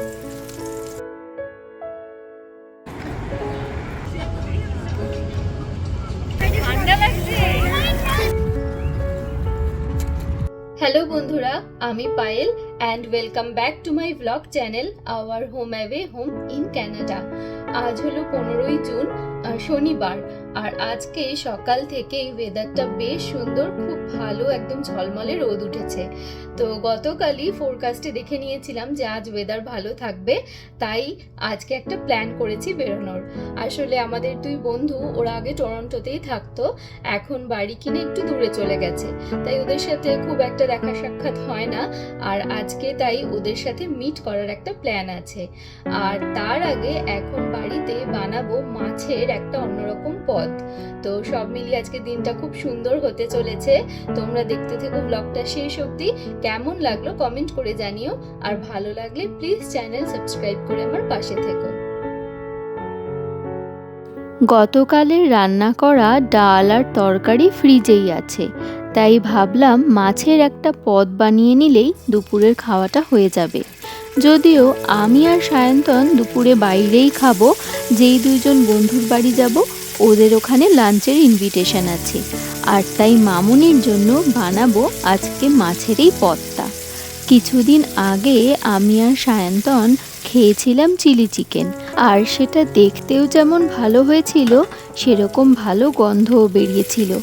Hello বন্ধুরা, আমি Payel and welcome back to my blog channel our home away home in Canada আজ হলো পনেরোই জুন শনিবার। আর আজকে সকাল থেকেই ওয়েদারটা বেশ সুন্দর, খুব ভালো, একদম ঝলমলে রোদ উঠেছে। তো গতকালই ফোরকাস্টে দেখে নিয়েছিলাম যে আজ ওয়েদার ভালো থাকবে, তাই আজকে একটা প্ল্যান করেছি বেরোনোর। আসলে আমাদের দুই বন্ধু, ওরা আগে টরন্টোতেই থাকতো, এখন বাড়ি কিনে একটু দূরে চলে গেছে। তাই ওদের সাথে খুব একটা দেখা সাক্ষাৎ হয় না, আর আজকে তাই ওদের সাথে মিট করার একটা প্ল্যান আছে। আর তার আগে এখন বাড়িতে বানাবো মাছের একটা অন্যরকম পদ। তো সব মিলিয়ে আজকে দিনটা খুব সুন্দর হতে চলেছে। তোমরা দেখতে থেকো ব্লগটা শেষ অবধি। কেমন লাগল কমেন্ট করে জানিও। আর ভালো লাগলে প্লিজ চ্যানেল সাবস্ক্রাইব করে আমার পাশে থেকো। গতকালের রান্না করা ডাল আর তরকারি ফ্রিজেই আছে। তাই ভাবলাম মাছের একটা পদ বানিয়ে নিলেই দুপুরের খাওয়াটা হয়ে যাবে। যদিও আমি আর সায়ন্তন দুপুরে বাইরেই খাব, যেই দুইজন বন্ধুর বাড়ি যাব ওদের ওখানে লাঞ্চের ইনভিটেশন আছে। আর তাই মামুনির জন্য বানাবো আজকে মাছেরই পত্তা। কিছুদিন আগে আমি আর সায়ন্তন খেয়েছিলাম চিলি চিকেন। আর সেটা দেখতেও যেমন ভালো হয়েছিল, সেরকম ভালো গন্ধও বেরিয়েছিল।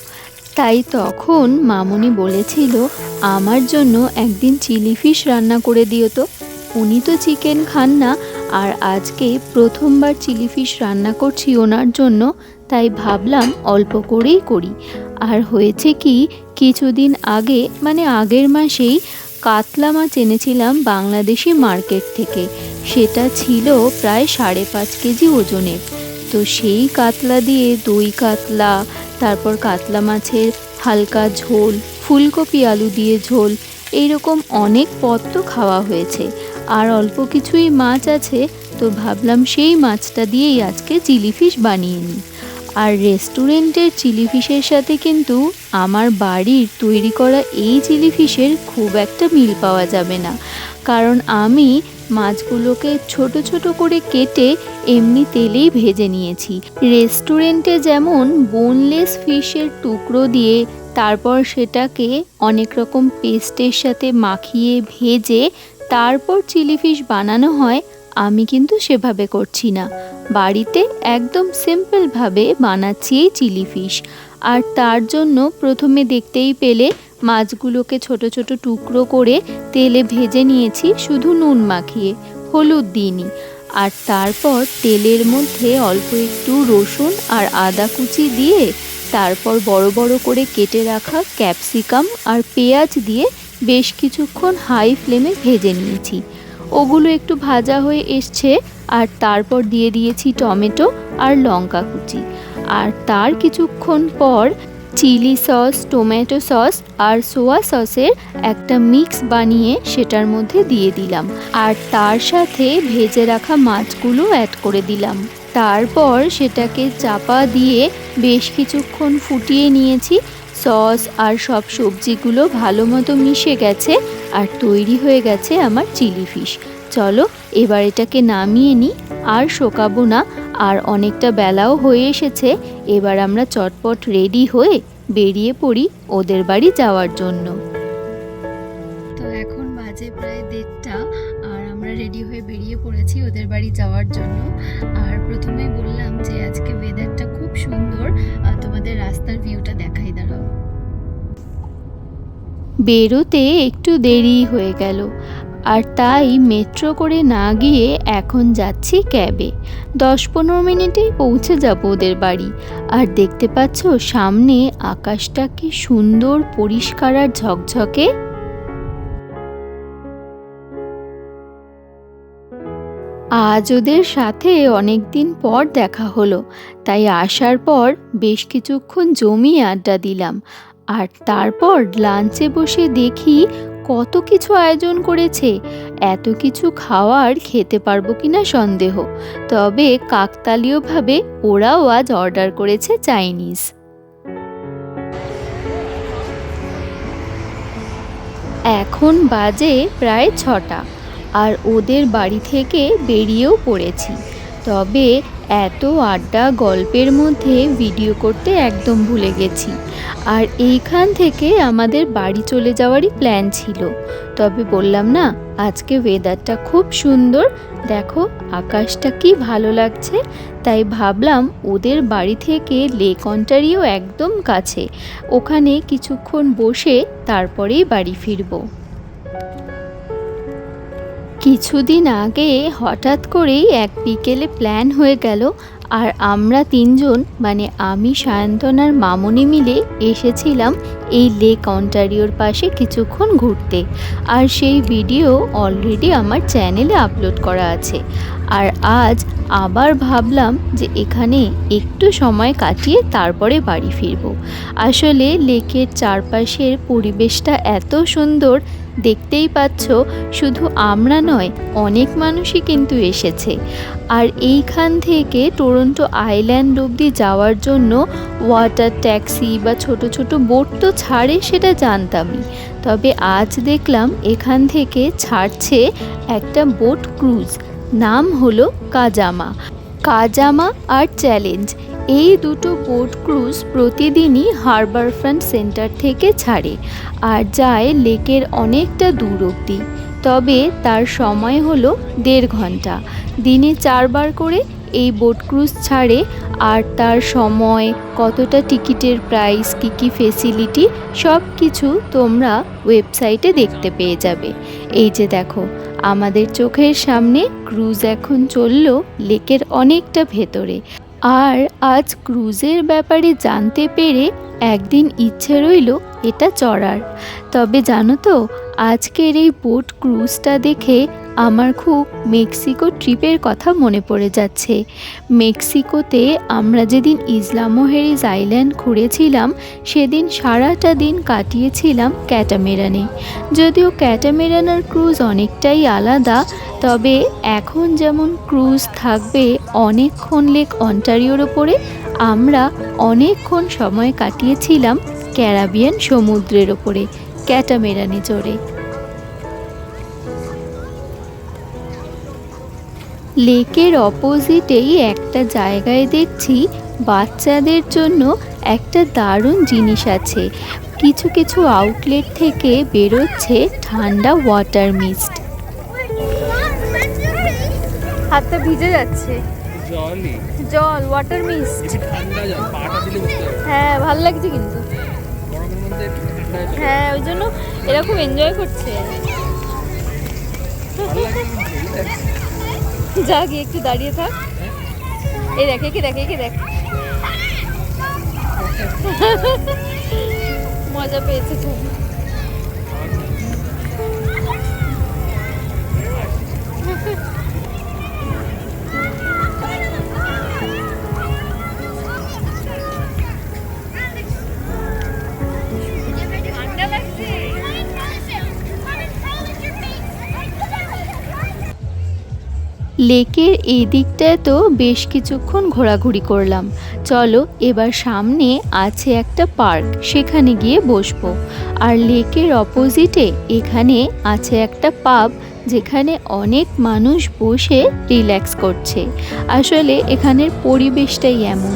তাই তখন মামুনি বলেছিল, আমার জন্য একদিন চিলি ফিশ রান্না করে দিও তো। উনি তো চিকেন খান না, আর আজকে প্রথমবার চিলি ফিশ রান্না করছি ওনার জন্য তাই ভাবলাম অল্প করেই করি। আর হয়েছে কি, কিছুদিন আগে মানে আগের মাসেই কাতলা মাছ এনেছিলাম বাংলাদেশি মার্কেট থেকে। সেটা ছিল প্রায় সাড়ে পাঁচ কেজি ওজনের। তো সেই কাতলা দিয়ে দই কাতলা, তারপর কাতলা মাছের হালকা ঝোল, ফুলকপি আলু দিয়ে ঝোল, এইরকম অনেক পদ তো খাওয়া হয়েছে। আর অল্প কিছুই মাছ আছে, তো ভাবলাম সেই মাছটা দিয়েই আজকে চিলি ফিশ বানিয়ে নিই। আর রেস্টুরেন্টের চিলি ফিশের সাথে কিন্তু আমার বাড়ির তৈরি করা এই চিলি ফিশের খুব একটা মিল পাওয়া যাবে না। কারণ আমি মাছগুলোকে ছোট ছোট করে কেটে এমনি তেলেই ভেজে নিয়েছি। রেস্টুরেন্টে যেমন বোনলেস ফিশের টুকরো দিয়ে তারপর সেটাকে অনেক রকম পেস্টের সাথে মাখিয়ে ভেজে তারপর চিলি ফিশ বানানো হয় আমি কিন্তু সেভাবে করছি না। বাড়িতে একদম সিম্পলভাবে বানাচ্ছি এই চিলি ফিশ। আর তার জন্য প্রথমে দেখতেই পেলে মাছগুলোকে ছোট ছোট টুকরো করে তেলে ভেজে নিয়েছি শুধু নুন মাখিয়ে, হলুদ দিইনি। আর তারপর তেলের মধ্যে অল্প একটু রসুন আর আদা কুচি দিয়ে তারপর বড় বড় করে কেটে রাখা ক্যাপসিকাম আর পেঁয়াজ দিয়ে বেশ কিছুক্ষণ হাই ফ্লেমে ভেজে নিয়েছি। ওগুলো একটু ভাজা হয়ে এসছে, আর তারপর দিয়ে দিয়েছি টমেটো আর লঙ্কা কুচি। আর তার কিছুক্ষণ পর চিলি সস, টমেটো সস আর সোয়া সসের একটা মিক্স বানিয়ে সেটার মধ্যে দিয়ে দিলাম। আর তার সাথে ভেজে রাখা মাছগুলো অ্যাড করে দিলাম। তারপর সেটাকে চাপা দিয়ে বেশ কিছুক্ষণ ফুটিয়ে নিয়েছি। সস আর সব সবজিগুলো ভালো মতো মিশে গেছে আর তৈরি হয়ে গেছে আমার চিলি ফিশ। চলো, এবার এটাকে নামিয়ে নিই। আর শোকাবো না, আর অনেকটা বেলাও হয়ে এসেছে। এবার আমরা চটপট রেডি হয়ে বেরিয়ে পড়ি ওদের বাড়ি যাওয়ার জন্য। তো এখন বাজে প্রায় দেড়টা, আর আমরা রেডি হয়ে বেরিয়ে পড়েছি ওদের বাড়ি যাওয়ার জন্য। আর বেরোতে একটু দেরি হয়ে গেল। আর তাই মেট্রো করে না গিয়ে এখন যাচ্ছি ক্যাবে। দশ পনেরো মিনিটেই পৌঁছে যাব ওদের বাড়ি। আর দেখতে পাচ্ছ সামনে আকাশটা কি সুন্দর, পরিষ্কার আর ঝকঝকে? আজ ওদের সাথে অনেক দিন পর দেখা হলো। তাই আসার পর বেশ কিছুক্ষণ জমিয়ে আড্ডা দিলাম। আর তারপর লাঞ্চে বসে দেখি কত কিছু আয়োজন করেছে। এত কিছু খাওয়ার খেতে পারব কিনা সন্দেহ। তবে কাকতালীয়ভাবে ওরাও আজ অর্ডার করেছে চাইনিজ। এখন বাজে প্রায় ছটা, আর ওদের বাড়ি থেকে বেরিয়েও পড়েছি। তবে এত আড্ডা গল্পের মধ্যে ভিডিও করতে একদম ভুলে গেছি। আর এইখান থেকে আমাদের বাড়ি চলে যাওয়ারই প্ল্যান ছিল। তবে বললাম না, আজকে ওয়েদারটা খুব সুন্দর। দেখো, আকাশটা কি ভালো লাগছে। তাই ভাবলাম ওদের বাড়ি থেকে লেক অন্টারিও একদম কাছে। ওখানে কিছুক্ষণ বসে তারপরেই বাড়ি ফিরবো। কিছুদিন আগে হঠাৎ করেই এক বিকেলে প্ল্যান হয়ে গেল আর আমরা তিনজন মানে আমি সায়ন্তনার মামনি মিলে এসেছিলাম এই লেক অন্টারিওর পাশে কিছুক্ষণ ঘুরতে। আর সেই ভিডিও অলরেডি আমার চ্যানেলে আপলোড করা আছে। আর আজ আবার ভাবলাম যে এখানে একটু সময় কাটিয়ে তারপরে বাড়ি ফিরব। আসলে লেকের চারপাশের পরিবেশটা এত সুন্দর দেখতেই পাচ্ছ, শুধু আমরা নয়, অনেক মানুষই কিন্তু এসেছে। আর এইখান থেকে টরন্টো আইল্যান্ড অবধি যাওয়ার জন্য ওয়াটার ট্যাক্সি বা ছোট ছোট বোট তো ছাড়ে সেটা জানতামই। তবে আজ দেখলাম এখান থেকে ছাড়ছে একটা বোট ক্রুজ, নাম হলো কাজামা। কাজামা আর চ্যালেঞ্জ এই দুটো বোট ক্রুজ প্রতিদিনই হারবার ফ্রন্ট সেন্টার থেকে ছাড়ে আর যায় লেকের অনেকটা দূর অবধি। তবে তার সময় হলো দেড় ঘণ্টা। দিনে চারবার করে এই বোট ক্রুজ ছাড়ে আর তার সময়, কতটা টিকিটের প্রাইস কী কী ফেসিলিটি সব কিছু তোমরা ওয়েবসাইটে দেখতে পেয়ে যাবে। এই যে দেখো, আমাদের চোখের সামনে ক্রুজ এখন চলল লেকের অনেকটা ভেতরে। আর আজ ক্রুজের ব্যাপারে জানতে পেরে একদিন ইচ্ছে রইল এটা চড়ার। তবে জানো তো, আজকের এই বোট ক্রুজটা দেখে আমার খুব মেক্সিকো ট্রিপের কথা মনে পড়ে যাচ্ছে। মেক্সিকোতে আমরা যেদিন ইসলামোহেরিজ আইল্যান্ড ঘুরেছিলাম, সেদিন সারাটা দিন কাটিয়েছিলাম ক্যাটামেরানে। যদিও ক্যাটামেরানার ক্রুজ অনেকটাই আলাদা, তবে এখন যেমন ক্রুজ থাকবে অনেকক্ষণ লেক অন্টারিওর ওপরে, আমরা অনেকক্ষণ সময় কাটিয়েছিলাম ক্যারাবিয়ান সমুদ্রের ওপরে, ক্যাটামেরানে চড়ে। লেকের অপোজিটেই একটা জায়গায় দেখছি বাচ্চাদের জন্য একটা দারুণ জিনিস আছে। কিছু কিছু আউটলেট থেকে বেরোচ্ছে ঠান্ডা ওয়াটার মিস্ট হাতটা ভিজে যাচ্ছে। জল ওয়াটার মিস্ট হ্যাঁ ভালো লাগছে কিন্তু। হ্যাঁ ওই জন্য এরকম এনজয় করছে। যা গিয়ে একটু দাঁড়িয়ে থাক। এই দেখে কি দেখে কি দেখ। মজা পেয়েছে খুব লেকের এই দিকটায় তো বেশ কিছুক্ষণ ঘোরাঘুরি করলাম। চলো, এবার সামনে আছে একটা পার্ক, সেখানে গিয়ে বসবো। আর লেকের অপোজিটে এখানে আছে একটা পাব, যেখানে অনেক মানুষ বসে রিল্যাক্স করছে। আসলে এখানের পরিবেশটাই এমন।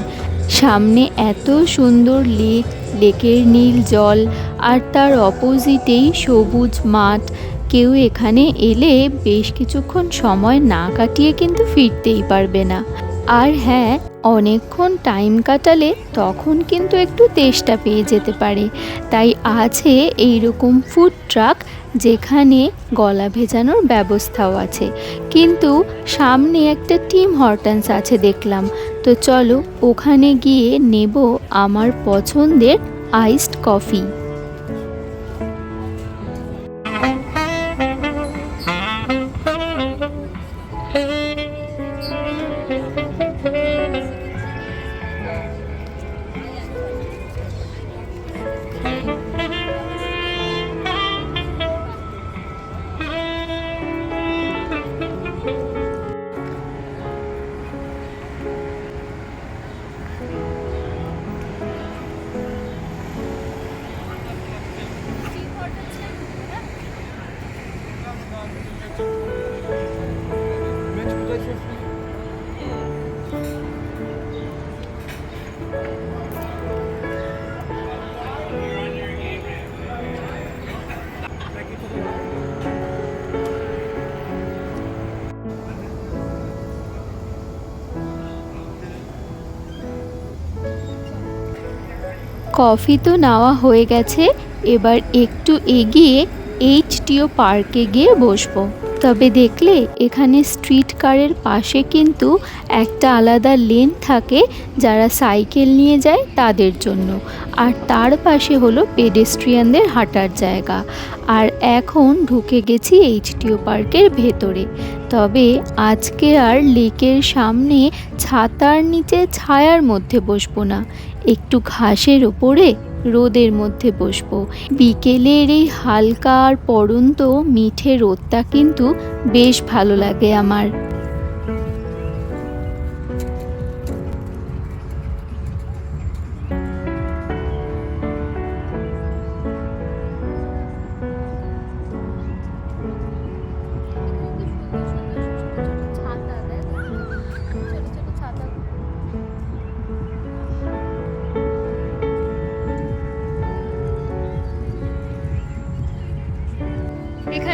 সামনে এত সুন্দর লেক, লেকের নীল জল, আর তার অপোজিটেই সবুজ মাঠ কেউ এখানে এলে বেশ কিছুক্ষণ সময় না কাটিয়ে কিন্তু ফিরতেই পারবে না। আর হ্যাঁ অনেকক্ষণ টাইম কাটালে তখন কিন্তু একটু তেষ্টা পেয়ে যেতে পারে। তাই আছে এই রকম ফুড ট্রাক যেখানে গলা ভেজানোর ব্যবস্থাও আছে। কিন্তু সামনে একটা টিম হরটন্স আছে দেখলাম। তো চলো ওখানে গিয়ে নেব আমার পছন্দের আইসড কফি কফি তো নেওয়া হয়ে গেছে এবার একটু এগিয়ে এইচটিও পার্কে গিয়ে বসবো। তবে দেখলে এখানে স্ট্রিট কারের পাশে কিন্তু একটা আলাদা লেন থাকে যারা সাইকেল নিয়ে যায় তাদের জন্য। আর তার পাশে হলো পেডেস্ট্রিয়ানদের হাঁটার জায়গা। আর এখন ঢুকে গেছি এইচটিও পার্কের ভেতরে। তবে আজকে আর লেকের সামনে ছাতার নিচে ছায়ার মধ্যে বসবো না। একটু ঘাসের ওপরে রোদের মধ্যে বসবো। বিকেলের এই হালকা আর পরন্ত মিঠে রোদটা কিন্তু বেশ ভালো লাগে আমার।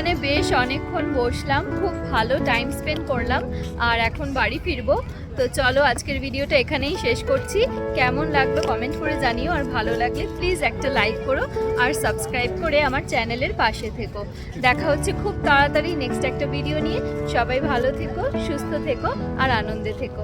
এখানে বেশ অনেকক্ষণ বসলাম, খুব ভালো টাইম স্পেন্ড করলাম আর এখন বাড়ি ফিরবো। তো চলো আজকের ভিডিওটা এখানেই শেষ করছি। কেমন লাগল কমেন্ট করে জানিও আর ভালো লাগলে প্লিজ একটা লাইক করো আর সাবস্ক্রাইব করে আমার চ্যানেলের পাশে থেকো। দেখা হচ্ছে খুব তাড়াতাড়ি নেক্সট একটা ভিডিও নিয়ে। সবাই ভালো থেকো, সুস্থ থেকো আর আনন্দে থেকো।